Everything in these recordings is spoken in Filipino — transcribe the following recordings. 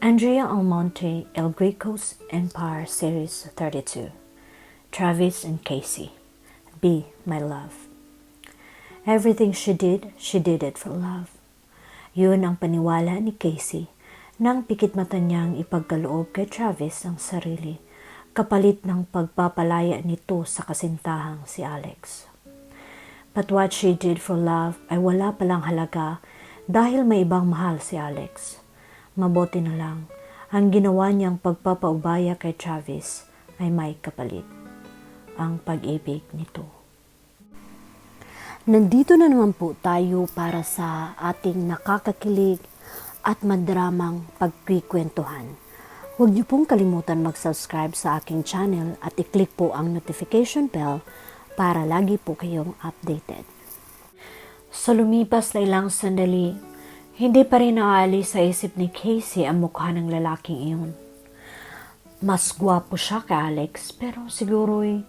Andrea Almonte, El Greco's Empire Series 32. Travis and Casey. Be my love. Everything she did, she did it for love. Yun ang paniwala ni Casey nang pikit mata niyang ipagkaloob kay Travis ang sarili kapalit ng pagpapalaya nito sa kasintahang si Alex. But what she did for love ay wala palang halaga dahil may ibang mahal si Alex. Mabuti na lang, ang ginawa niyang pagpapaubaya kay Travis ay may kapalit. Ang pag-ibig nito. Nandito na naman po tayo para sa ating nakakakilig at madramang pagkikwentuhan. Huwag niyo pong kalimutan mag-subscribe sa aking channel at i-click po ang notification bell para lagi po kayong updated. Sa lumipas na ilang sandali, hindi pa rin naalis sa isip ni Casey ang mukha ng lalaking iyon. Mas gwapo siya kay Alex pero siguro'y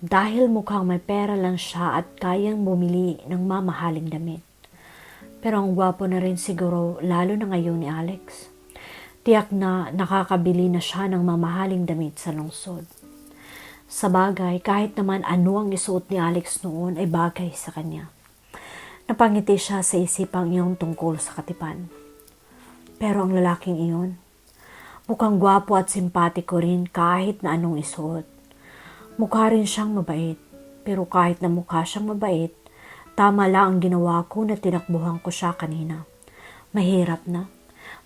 dahil mukhang may pera lang siya at kayang bumili ng mamahaling damit. Pero ang gwapo na rin siguro lalo na ngayon ni Alex. Tiyak na nakakabili na siya ng mamahaling damit sa lungsod. Sa bagay, kahit naman ano ang isuot ni Alex noon ay bagay sa kanya. Napangiti siya sa isipang iyon tungkol sa katipan. Pero ang lalaking iyon, mukhang gwapo at simpatiko rin kahit na anong isuot. Mukha rin siyang mabait, pero kahit na mukha siyang mabait, tama lang ang ginawa ko na tinakbuhan ko siya kanina. Mahirap na.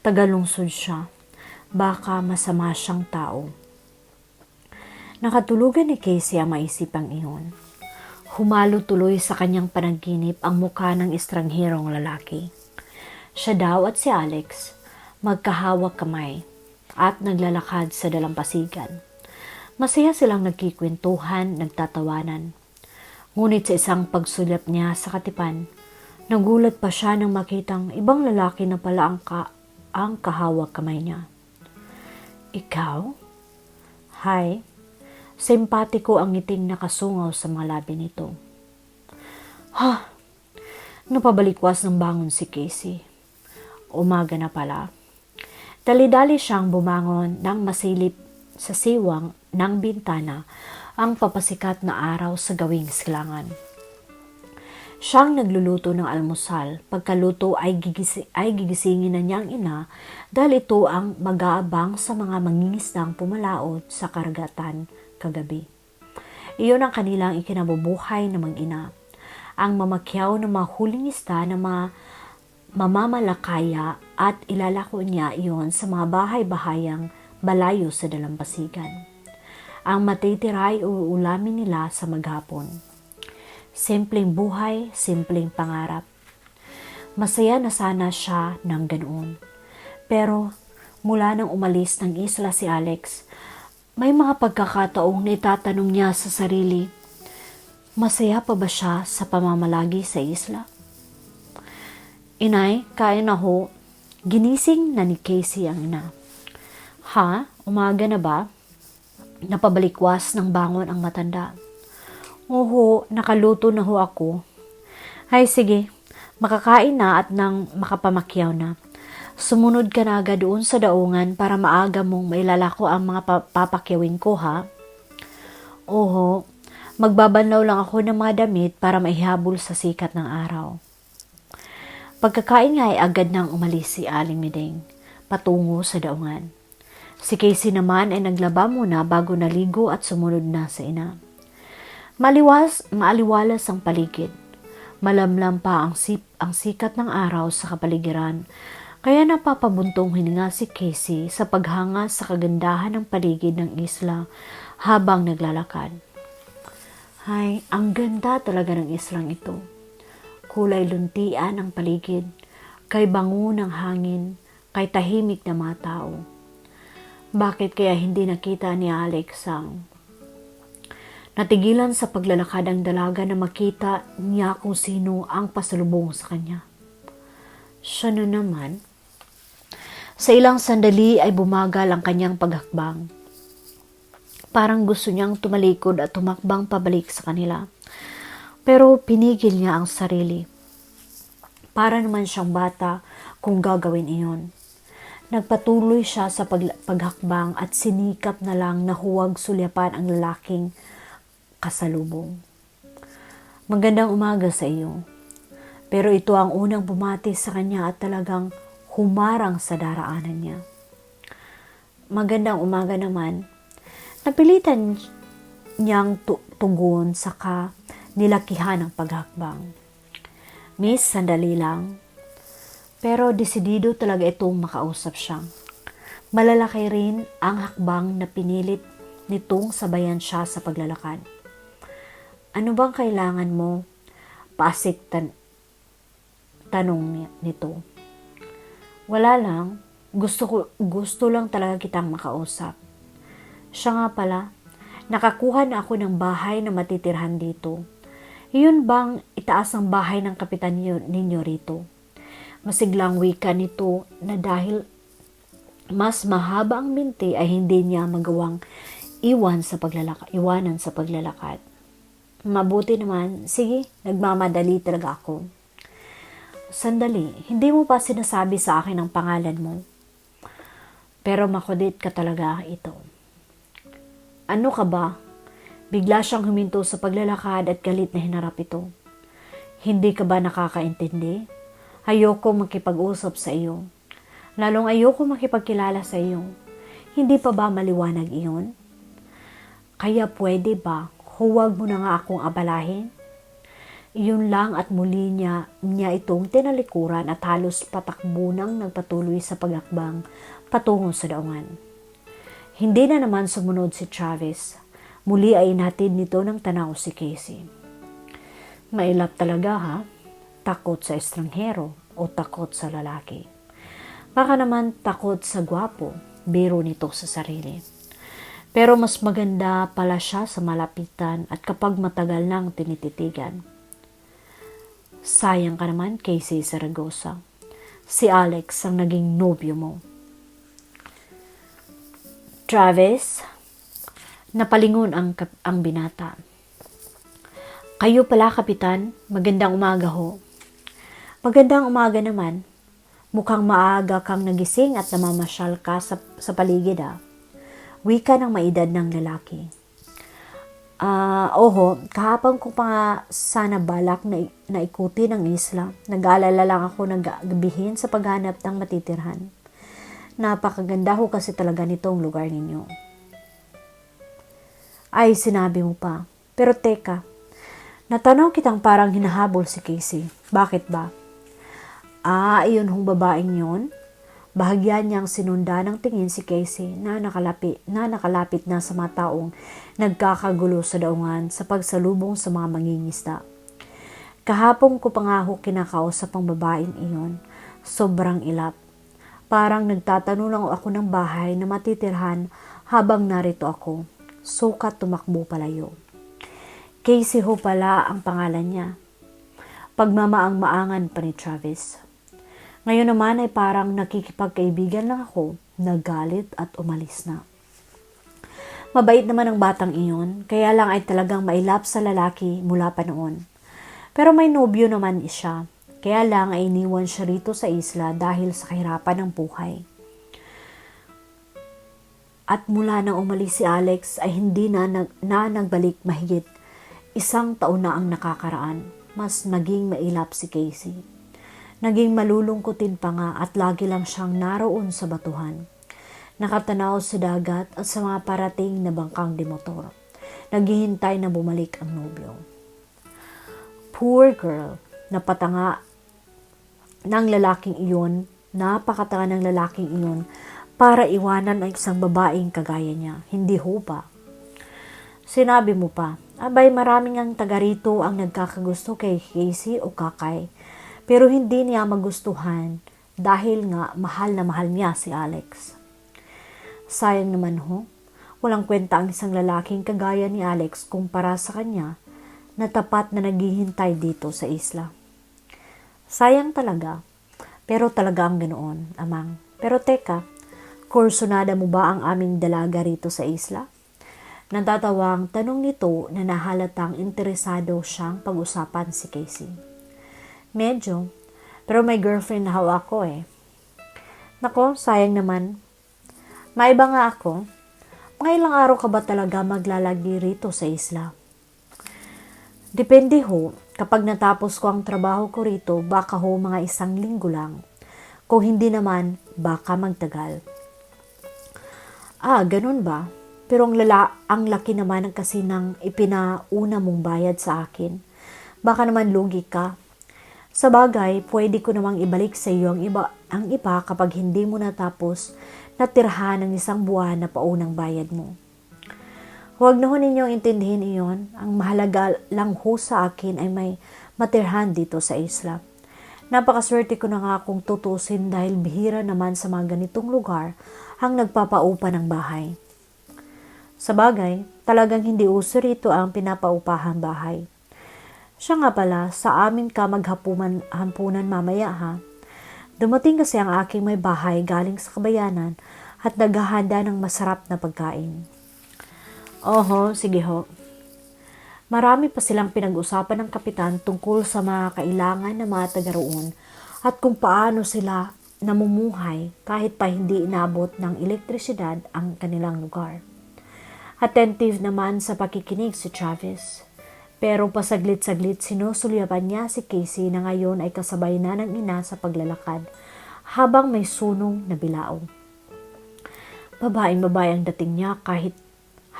Tagalungsod siya. Baka masama siyang tao. Nakatulugan ni Casey ang maisipang iyon. Humalo tuloy sa kanyang panaginip ang mukha ng estrangherong lalaki. Siya daw at si Alex magkahawak kamay at naglalakad sa dalampasigan. Masaya silang nagkikwentuhan, nagtatawanan. Ngunit sa isang pagsulap niya sa katipan, nagulat pa siya nang makitang ibang lalaki na pala ang, ka ang kahawak kamay niya. Ikaw? Hi. Simpatiko ang ngiting nakasungaw sa mga labi nito. Ha! Napabalikwas ng bangon si Casey. Umaga na pala. Dali-dali siyang bumangon nang masilip sa siwang ng bintana ang papasikat na araw sa gawing silangan. Siyang nagluluto ng almusal. Pagkaluto ay, gigisi, ay gigisingin na niyang ina dahil ito ang mag-aabang sa mga mangingisdang pumalaot sa karagatan kagabi. Iyon ang kanilang ikinabubuhay ng mga ina. Ang mamakyaw ng mga huling isda na mga mamamalakaya at ilalako niya iyon sa mga bahay-bahayang balayo sa dalampasigan. Ang matitira ay uulamin nila sa maghapon. Simpleng buhay, simpleng pangarap. Masaya na sana siya ng ganoon. Pero mula nang umalis ng isla si Alex, may mga pagkakataong naitatanong niya sa sarili, masaya pa ba siya sa pamamalagi sa isla? Inay, kaya na ho. Ginising na ni Casey ang ina. Ha? Umaga na ba? Napabalikwas ng bangon ang matanda. Oo, nakaluto na ho ako. Ay sige, makakain na at nang makapamakyaw na. Sumunod ka na agad doon sa daungan para maaga mong mailalako ang mga papakyawin ko ha. Oho, magbabanlaw lang ako ng mga damit para maihabol sa sikat ng araw. Pagkakain nga ay agad nang umalis si Aling Miding, patungo sa daungan. Si Casey naman ay naglaba muna bago naligo at sumunod na sa ina. Maliwas, maaliwalas ang paligid. Malamlam pa ang, sip, ang sikat ng araw sa kapaligiran, kaya napapabuntong hininga si Casey sa paghanga sa kagandahan ng paligid ng isla habang naglalakad. Ay, ang ganda talaga ng islang ito. Kulay luntian ang paligid, kay bango ng hangin, kay tahimik na mga tao. Bakit kaya hindi nakita ni Alex ang Natigilan sa paglalakad ang dalaga na makita niya kung sino ang pasalubong sa kanya. Siya na naman. Sa ilang sandali ay bumagal ang kanyang paghakbang. Parang gusto niyang tumalikod at tumakbang pabalik sa kanila. Pero pinigil niya ang sarili. Para naman siyang bata kung gagawin iyon. Nagpatuloy siya sa pag- paghakbang at sinikap na lang na huwag sulyapan ang lalaking kasalubong. Magandang umaga sa iyo. Pero ito ang unang bumati sa kanya at talagang humarang sa daraanan niya. Magandang umaga naman. Napilitan niyang tu- tugon saka nilakihan ang paghakbang. Miss, sandali lang. Pero desidido talaga itong makausap siya. Malalaki rin ang hakbang na pinilit nitong sabayan siya sa paglalakad. Ano bang kailangan mo? Paasik tan- tanong ni- nito. Wala lang. Gusto, ko, gusto lang talaga kitang makausap. Siya nga pala, nakakuha na ako ng bahay na matitirhan dito. Iyon bang itaas ang bahay ng kapitan ninyo rito? Masiglang wika nito na dahil mas mahaba ang binti ay hindi niya magawang iwan sa paglalakad, iwanan sa paglalakad. Mabuti naman, sige, nagmamadali talaga ako. Sandali, hindi mo pa sinasabi sa akin ang pangalan mo. Pero makudit ka talaga ito. Ano ka ba? Bigla siyang huminto sa paglalakad at galit na hinarap ito. Hindi ka ba nakakaintindi? Ayoko makipag-usap sa iyo. Lalong ayoko makipagkilala sa iyo. Hindi pa ba maliwanag iyon? Kaya pwede ba huwag mo na nga akong abalahin? Iyon lang at muli niya, niya itong tinalikuran at halos patakbo nang nagpatuloy sa pagakbang patungo sa daungan. Hindi na naman sumunod si Travis. Muli ay inhatid nito ng tanaw si Casey. Mailap talaga ha? Takot sa estranghero o takot sa lalaki. Baka naman takot sa gwapo, biro nito sa sarili. Pero mas maganda pala siya sa malapitan at kapag matagal nang tinititigan. Sayang ka naman, Casey Zaragoza. Si Alex ang naging nobyo mo. Travis, napalingon ang, ang binata. Kayo pala, Kapitan. Magandang umaga ho. Magandang umaga naman. Mukhang maaga kang nagising at namamasyal ka sa, sa paligid ah. Wika ng maedad ng lalaki. Ah, oho, kahapon ko pa nga sana balak na, na ikutin ang isla. Nag-aalala lang ako ng gabihin sa paghanap ng matitirhan. Napakaganda ho kasi talaga nitong lugar ninyo. Ay, sinabi mo pa. Pero teka, natanong kitang parang hinahabol si Casey. Bakit ba? Ah, iyon hong babaeng yon. Bahagyan niyang sinunda ng tingin si Casey na nakalapit, na nakalapit na sa mga taong nagkakagulo sa daungan sa pagsalubong sa mga mangingisda. Kahapon ko pa nga ho kinakausap ang babaeng iyon. Sobrang ilap. Parang nagtatanong lang ako ng bahay na matitirhan habang narito ako. Sukat tumakbo palayo. Casey ho pala ang pangalan niya. Pagmamaang-maangan pa ni Travis. Ngayon naman ay parang nakikipagkaibigan lang ako, nagalit at umalis na. Mabait naman ang batang iyon, kaya lang ay talagang mailap sa lalaki mula pa noon. Pero may nobyo naman siya, kaya lang ay iniwan siya rito sa isla dahil sa kahirapan ng buhay. At mula nang umalis si Alex ay hindi na, nag, na nagbalik mahigit. Isang taon na ang nakakaraan, mas naging mailap si Casey. Naging malulungkutin pa nga at lagi lang siyang naroon sa batuhan. Nakatanaw sa dagat at sa mga parating na bangkang demotor. Naghihintay na bumalik ang nobyo. Poor girl, napatanga ng lalaking iyon, napakatanga ng lalaking iyon para iwanan ang isang babaeng kagaya niya. Hindi ho ba? Sinabi mo pa, abay maraming ang taga rito ang nagkakagusto kay Casey o Kakay. Pero hindi niya magustuhan dahil nga mahal na mahal niya si Alex. Sayang naman ho, walang kwenta ang isang lalaking kagaya ni Alex kumpara sa kanya na tapat na naghihintay dito sa isla. Sayang talaga, pero talaga ang ganoon, amang. Pero teka, kursunada mo ba ang aming dalaga rito sa isla? Natatawang tanong nito na nahalatang interesado siyang pag-usapan si Casey. Medyo, pero may girlfriend na ako eh. Nako, sayang naman. Maiba nga ako. Mga ilang araw ka ba talaga maglalagi rito sa isla? Depende ho. Kapag natapos ko ang trabaho ko rito, baka ho mga isang linggo lang. Kung hindi naman, baka magtagal. Ah, ganun ba? Pero ang, lala, ang laki naman ng kasi ng ipinauna mong bayad sa akin. Baka naman lugi ka. Sa bagay, pwede ko namang ibalik sa iyo ang iba, ang iba kapag hindi mo natapos na tirhan ng isang buwan na paunang bayad mo. Huwag na ho ninyong intindihin iyon. Ang mahalaga lang ho sa akin ay may matirhan dito sa isla. Napakaswerte ko na nga kung tutusin dahil bihira naman sa mga ganitong lugar ang nagpapaupa ng bahay. Sa bagay, talagang hindi uso rito ang pinapaupahan bahay. Siya nga pala, sa amin ka maghapunan hampunan mamaya ha. Dumating kasi ang aking may bahay galing sa kabayanan at naghahanda ng masarap na pagkain. Oho, sige ho. Marami pa silang pinag-usapan ng kapitan tungkol sa mga kailangan ng mga taga roon at kung paano sila namumuhay kahit pa hindi inabot ng elektrisidad ang kanilang lugar. Attentive naman sa pakikinig si Travis. Pero pasaglit-saglit sinusulyapan niya si Casey na ngayon ay kasabay na ng ina sa paglalakad habang may sunong na bilao. Babaeng babae ang dating niya kahit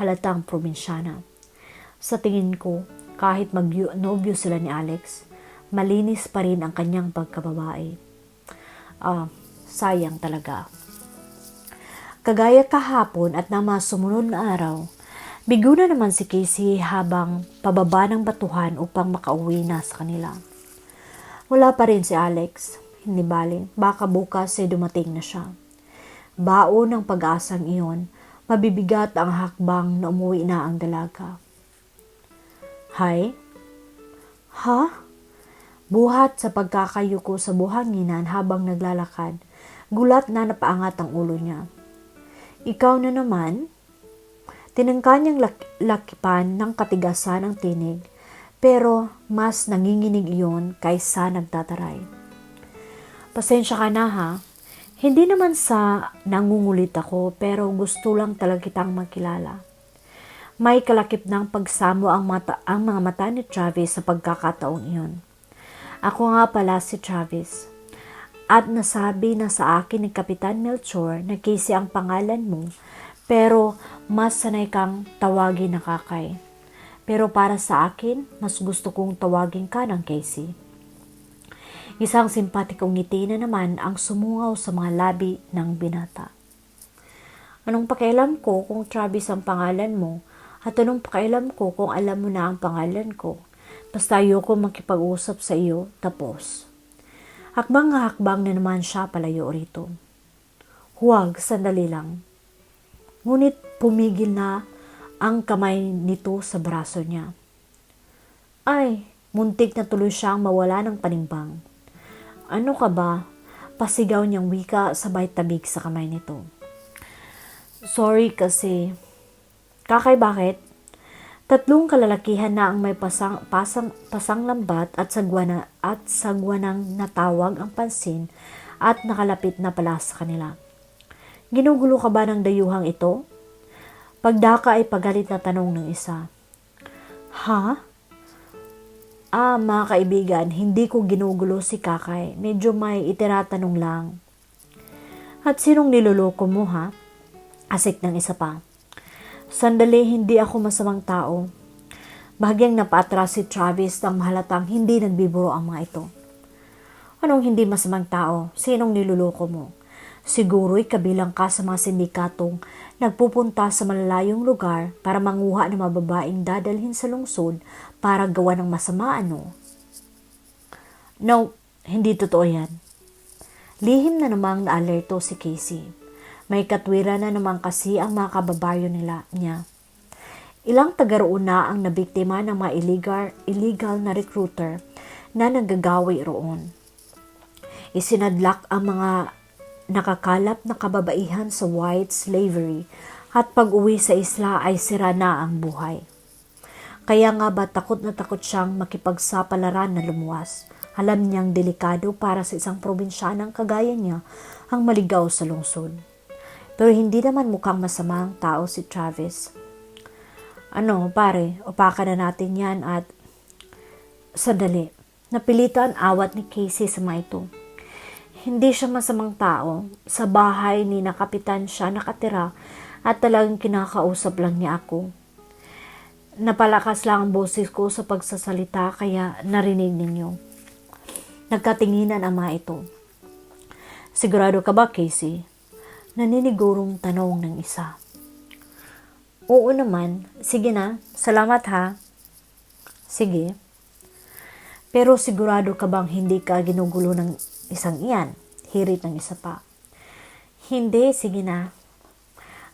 halatang probinsyana. Sa tingin ko, kahit mag-nobyo sila ni Alex, malinis pa rin ang kanyang pagkababae. Ah, sayang talaga. Kagaya kahapon at na sumunod na araw, bigo na naman si Casey habang pababa ng batuhan upang makauwi na sa kanila. Wala pa rin si Alex. Hindi bali, baka bukas ay dumating na siya. Baon ng pag-asang iyon, mabibigat ang hakbang na umuwi na ang dalaga. Hay? Ha? Buhat sa pagkakayuko sa buhanginan habang naglalakad, gulat na napaangat ang ulo niya. Ikaw na naman? Tinangka niyang lak- lakipan ng katigasan ng tinig, pero mas nanginginig iyon kaysa nagtataray. Pasensya ka na ha. Hindi naman sa nangungulit ako, pero gusto lang talaga kitang makilala. May kalakip ng pagsamo ang, mata, ang mga mata ni Travis sa pagkakataong iyon. Ako nga pala si Travis. At nasabi na sa akin ni Kapitan Melchor na Casey ang pangalan mo, pero mas sanay kang tawagin na kakay. Pero para sa akin, mas gusto kong tawagin ka ng Casey. Isang simpatikong ngiti na naman ang sumungaw sa mga labi ng binata. Anong pakialam ko kung Travis ang pangalan mo at anong pakialam ko kung alam mo na ang pangalan ko? Basta ayoko makipag-usap sa iyo, tapos. Hakbang nga hakbang na naman siya palayo rito. Huwag, sandali lang. Ngunit pumigil na ang kamay nito sa braso niya. Ay, muntik na tuloy siyang mawala ng panimbang. Ano ka ba? Pasigaw niyang wika sabay tabig sa kamay nito. Sorry kasi. Kakay bakit? Tatlong kalalakihan na ang may pasang, pasang, pasang lambat at sagwana at sagwanang natawag ang pansin at nakalapit na pala sa kanila. Ginugulo ka ba ng dayuhang ito? Pagdaka ay pagalit na tanong ng isa. Ha? Ah, mga kaibigan, hindi ko ginugulo si Kakay. Medyo may itiratanong lang. At sinong niloloko mo ha? Asik ng isa pa. Sandali, hindi ako masamang tao. Bahagyang napatras si Travis ng mahalatang hindi nagbiburo ang mga ito. Anong hindi masamang tao? Sinong niloloko mo? Siguro'y kabilang ka sa mga sindikatong nagpupunta sa malalayong lugar para manguha ng mababaing dadalhin sa lungsod para gawa ng masama ano? No, hindi totoo yan. Lihim na namang naalerto si Casey. May katwira na naman kasi ang mga kababayo nila niya. Ilang taga na ang nabiktima ng mga illegal, illegal na recruiter na nanggagawi roon. Isinadlak ang mga nakakalap na kababaihan sa white slavery at pag-uwi sa isla ay sira na ang buhay. Kaya nga ba takot na takot siyang makipagsapalaran na lumuwas Alam niyang delikado para sa isang probinsyanang kagaya niya ang maligaw sa lungsod. Pero hindi naman mukhang masama ang tao si Travis. Ano, pare, upakan na natin yan at... Sandali, napilitan awat ni Casey sa mga. Hindi siya masamang tao. Sa bahay ni na kapitan siya nakatira at talagang kinakausap lang niya ako. Napalakas lang ang boses ko sa pagsasalita kaya narinig ninyo. Nagkatinginan ang mga ito. Sigurado ka ba, Casey? Naninigurong tanong ng isa. Oo naman. Sige na. Salamat ha. Sige. Pero sigurado ka bang hindi ka ginugulo ng isang iyan? Hirit ng isa pa. Hindi, sige na.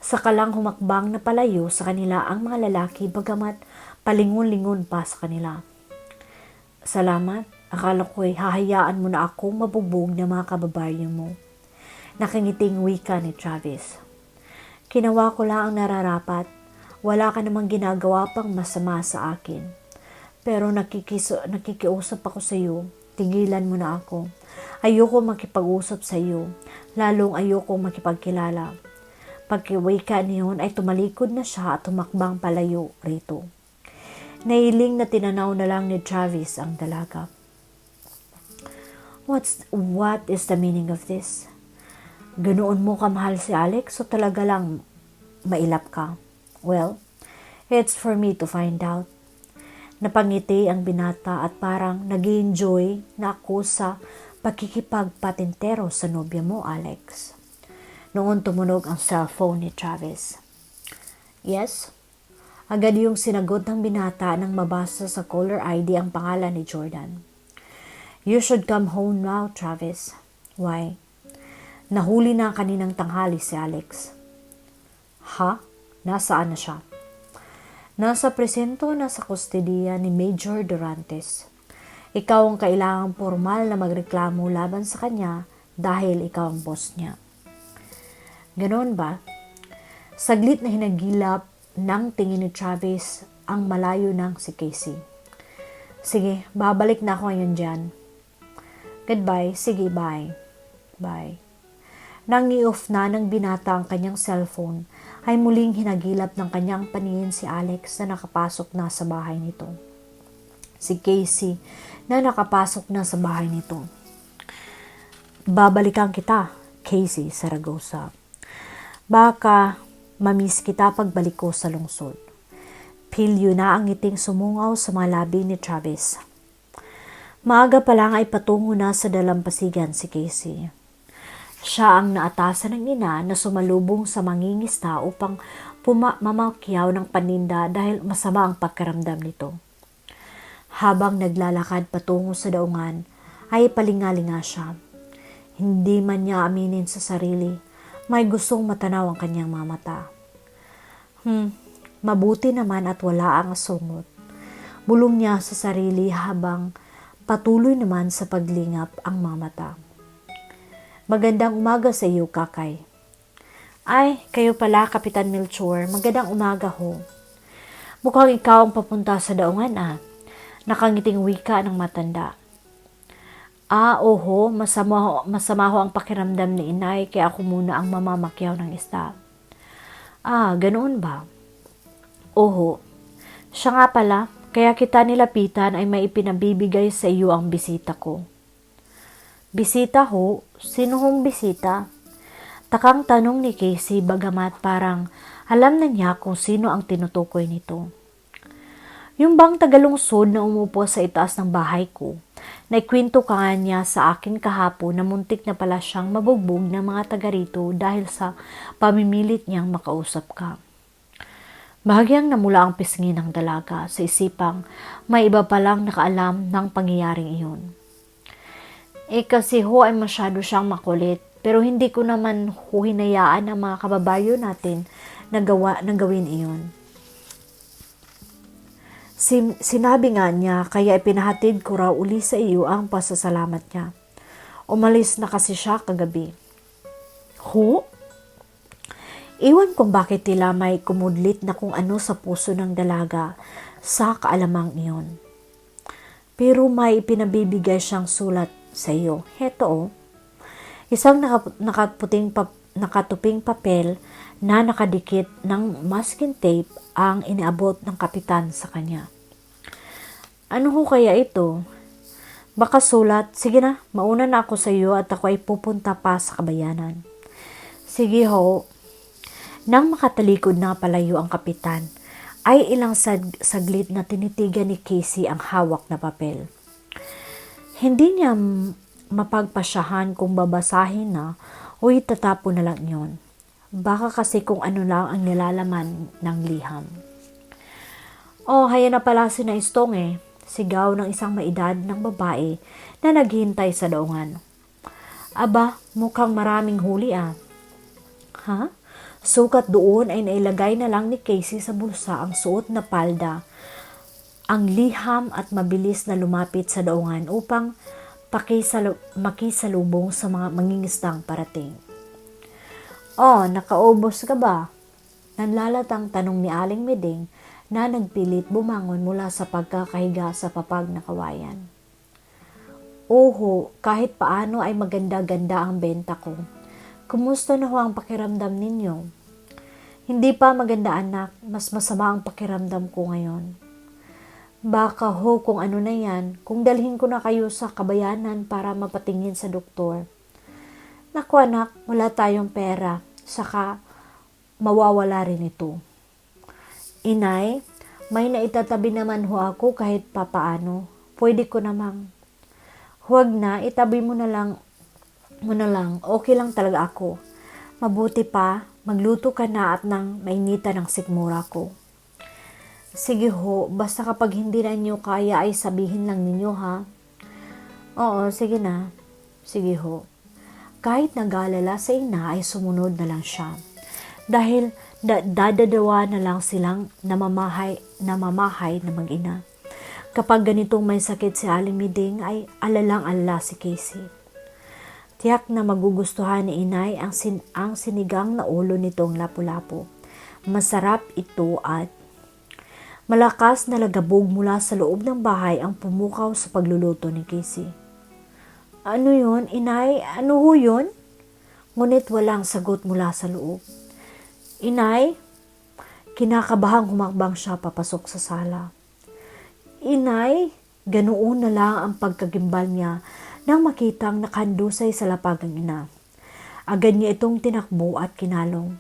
Saka lang humakbang na palayo sa kanila ang mga lalaki bagamat palingon-lingon pa sa kanila. Salamat. Akala ko'y hahayaan mo na akong mabubog ng mga kababayan mo. Nakangiting wika ni Travis. Kinawa ko lang ang nararapat. Wala ka namang ginagawa pang masama sa akin. Pero nakikiso, nakikiusap ako sa iyo. Tigilan mo na ako. Ayoko makipag-usap sa iyo. Lalong ayoko makipagkilala. Pagkiwika niyon ay tumalikod na siya at tumakbang palayo rito. Nailing na tinanaw na lang ni Travis ang dalaga. What's, what is the meaning of this? Ganoon mo kamahal si Alex o talaga lang mailap ka? Well, it's for me to find out. Napangiti ang binata at parang nag enjoy na ako sa pakikipagpatintero sa nobya mo, Alex. Noon tumunog ang cellphone ni Travis. Yes? Agad yung sinagot ng binata nang mabasa sa caller ID ang pangalan ni Jordan. You should come home now, Travis. Why? Nahuli na kaninang tanghali si Alex. Ha? Nasaan na siya? Nasa presento na sa kustodiya ni Major Durantes. Ikaw ang kailangang formal na magreklamo laban sa kanya dahil ikaw ang boss niya. Ganon ba? Saglit na hinagilap ng tingin ni Travis ang malayo ng si Casey. Sige, babalik na ako ngayon dyan. Goodbye. Sige, bye. Bye. Nang i-off na ng binata ang kanyang cellphone, ay muling hinagilap ng kanyang paningin si Alex na nakapasok na sa bahay nito. Si Casey na nakapasok na sa bahay nito. Babalikan kita, Casey Saragosa. Baka mamiss kita pagbalik ko sa lungsod. Pilyo na ang ngiting sumungaw sa mga labi ni Travis. Maaga pa lang ay patungo na sa dalampasigan si Casey. Siya ang naatasan ng ina na sumalubong sa mangingista upang pumamamakyaw ng paninda dahil masama ang pagkaramdam nito. Habang naglalakad patungo sa daungan, ay palingalinga siya. Hindi man niya aminin sa sarili, may gustong matanaw ang kanyang mga mata. Hmm, mabuti naman at wala ang asungot. Bulong niya sa sarili habang patuloy naman sa paglingap ang mga mata. Magandang umaga sa iyo, Kakay. Ay, kayo pala, Kapitan Melchor. Magandang umaga ho. Mukhang ikaw ang papunta sa daungan ah. Nakangiting wika ng matanda. Ah, oho, masama ho, masama ho ang pakiramdam ni inay kaya ako muna ang mamamakyaw ng isda. Ah, ganoon ba? Oho. Siya nga pala, kaya kita nilapitan ay may ipinabibigay sa iyo ang bisita ko. Bisita ho? Sino hong bisita? Takang tanong ni Casey bagamat parang alam na niya kung sino ang tinutukoy nito. Yung bang tagalungsod na umupo sa itaas ng bahay ko, naikwento ka nga niya sa akin kahapon na muntik na pala siyang mabugbog ng mga taga rito dahil sa pamimilit niyang makausap ka. Bahagyang namula ang pisngi ng dalaga sa isipang may iba palang nakaalam ng pangyayaring iyon. Eh kasi ho ay masyado siyang makulit pero hindi ko naman ho hinayaan ang mga kababayo natin na, gawa, na gawin iyon. Sin- sinabi nga niya kaya ipinahatid ko raw uli sa iyo ang pasasalamat niya. Umalis na kasi siya kagabi. Ho? Iwan kung bakit tila may kumudlit na kung ano sa puso ng dalaga sa kaalamang iyon. pero may pinabibigay siyang sulat sa iyo. Heto oh. Isang naka- nakaputing pap- nakatuping papel na nakadikit ng masking tape ang iniabot ng kapitan sa kanya. Ano ho kaya ito? Baka sulat, sige na, mauna na ako sa iyo at ako ay pupunta pa sa kabayanan. Sige ho. Nang makatalikod na palayo ang kapitan, ay ilang sag- saglit na tinitigan ni Casey ang hawak na papel. Hindi niya mapagpasyahan kung babasahin na o itatapo na lang yun. Baka kasi kung ano lang ang nilalaman ng liham. Oh, haya na pala si na Istong eh. Sigaw ng isang maedad ng babae na naghihintay sa daungan. Aba, mukhang maraming huli ah. Ha? Sukat doon ay nailagay na lang ni Casey sa bulsa ang suot na palda, ang liham at mabilis na lumapit sa daungan upang pakisalu- makisalubong sa mga mangingisdang parating. Oh, nakaubos ka ba? Nanlalatang tanong ni Aling Meding na nagpilit bumangon mula sa pagkakahiga sa papag na kawayan. Oho, kahit paano ay maganda-ganda ang benta ko. Kumusta na ho ang pakiramdam ninyo? Hindi pa maganda anak, mas masama ang pakiramdam ko ngayon. Baka ho kung ano na yan, kung dalhin ko na kayo sa kabayanan para mapatingin sa doktor. Naku anak, wala tayong pera, saka mawawala rin ito. Inay, may naitatabi naman ho ako kahit papaano. Pwede ko namang. Huwag na, itabi mo na lang, mo na lang. Okay lang talaga ako. Mabuti pa, magluto ka na at nang mainitan ng sikmura ko. Sige ho, basta kapag hindi na niyo kaya ay sabihin lang ninyo ha. Oo, sige na. Sige ho. Kahit nagalala sa ina ay sumunod na lang siya. Dahil da- dadadawa na lang silang namamahay, namamahay na mag-ina. Kapag ganitong may sakit si Aling Miding ay alalang alala si Casey. Tiyak na magugustuhan ni inay ang, sin- ang sinigang na ulo nitong lapu-lapu. Masarap ito at malakas na lagabog mula sa loob ng bahay ang pumukaw sa pagluluto ni Casey. Ano yun, inay? Ano ho yun? Ngunit walang sagot mula sa loob. Inay, kinakabahang humakbang siya papasok sa sala. Inay, ganoon na lang ang pagkagimbal niya nang makitang nakandusay sa lapag ang ina. Agad niya itong tinakbo at kinalong.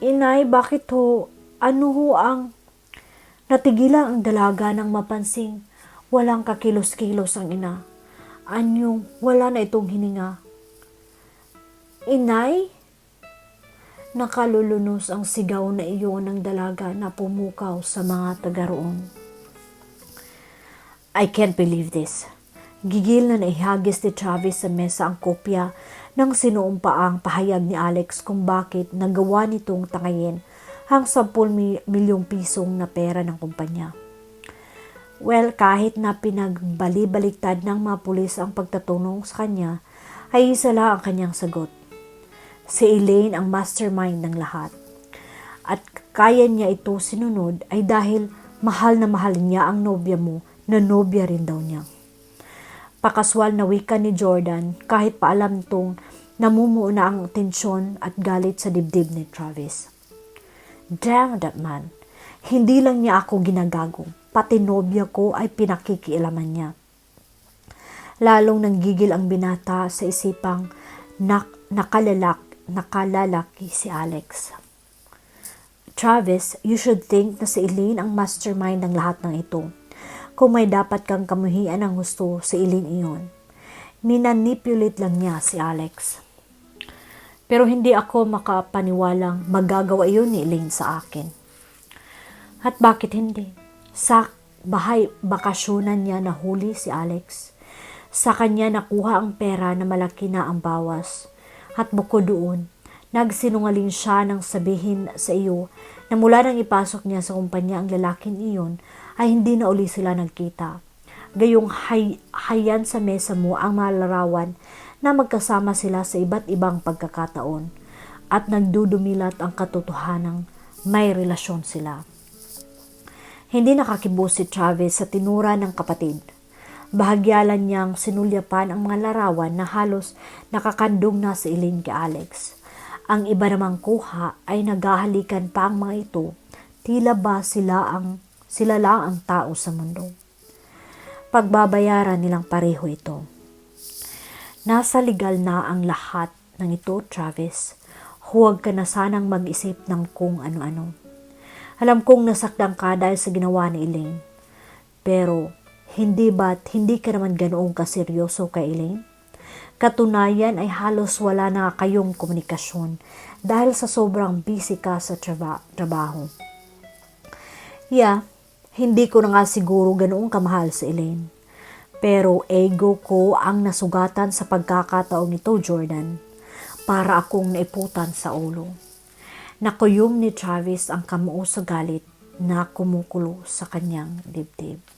Inay, bakit ho? Ano ho ang... Natigilan ang dalaga nang mapansing walang kakilos-kilos ang ina. Anyong wala na itong hininga. Inay, nakalulunos ang sigaw na iyon ng dalaga na pumukaw sa mga taga. I can't believe this. Gigil na naihagis ni Travis sa mesa ang kopya ng sinuumpaang pahayag ni Alex kung bakit nagawa nitong tangayin ang 10 mi- milyong pisong na pera ng kumpanya. Well, kahit na pinagbali-baliktad ng mga pulis ang pagtatunong sa kanya, ay isa lang ang kanyang sagot. Si Elaine ang mastermind ng lahat. At kaya niya ito sinunod ay dahil mahal na mahal niya ang nobya mo na nobya rin daw niya. Pakaswal na wika ni Jordan kahit paalam tong namumuo na ang tensyon at galit sa dibdib ni Travis. Damn that man. Hindi lang niya ako ginagago. Pati nobya ko ay pinakikialaman niya. Lalong nanggigil ang binata sa isipang nak nakalalak, nakalalaki si Alex. Travis, you should think na si Elaine ang mastermind ng lahat ng ito. Kung may dapat kang kamuhian ng gusto si Elaine iyon. Minanipulate lang niya si Alex. Pero hindi ako makapaniwalang magagawa iyon ni Elaine sa akin. At bakit hindi? Sa bahay bakasyonan niya nahuli si Alex. Sa kanya nakuha ang pera na malaki na ang bawas. At bukod doon, nagsinungaling siya nang sabihin sa iyo na mula nang ipasok niya sa kumpanya ang lalaking iyon ay hindi na uli sila nagkita. Gayong hay, hayan sa mesa mo ang malarawan na magkasama sila sa iba't ibang pagkakataon at nagdudumilat ang katotohanang may relasyon sila. Hindi nakakibos si Travis sa tinura ng kapatid Bahagyalan niyang sinulyapan ang mga larawan na halos nakakandong na si Elaine kay Alex. Ang iba namang kuha ay naghahalikan pa ang mga ito, tila ba sila, ang, sila lang ang tao sa mundo. Pagbabayaran nilang pareho ito. Nasa legal na ang lahat ng ito, Travis. Huwag ka na sanang mag-isip ng kung ano-ano. Alam kong nasaktan ka dahil sa ginawa ni Elaine. Pero, hindi ba't hindi ka naman ganoong kaseryoso kay Elaine? Katunayan ay halos wala na kayong komunikasyon dahil sa sobrang busy ka sa traba- trabaho. Yeah, hindi ko na nga siguro ganoong kamahal si Elaine. Pero ego ko ang nasugatan sa pagkakataong ito, Jordan. Para akong naiputan sa ulo. Nakuyom ni Travis ang kamuo sa galit na kumukulo sa kanyang dibdib.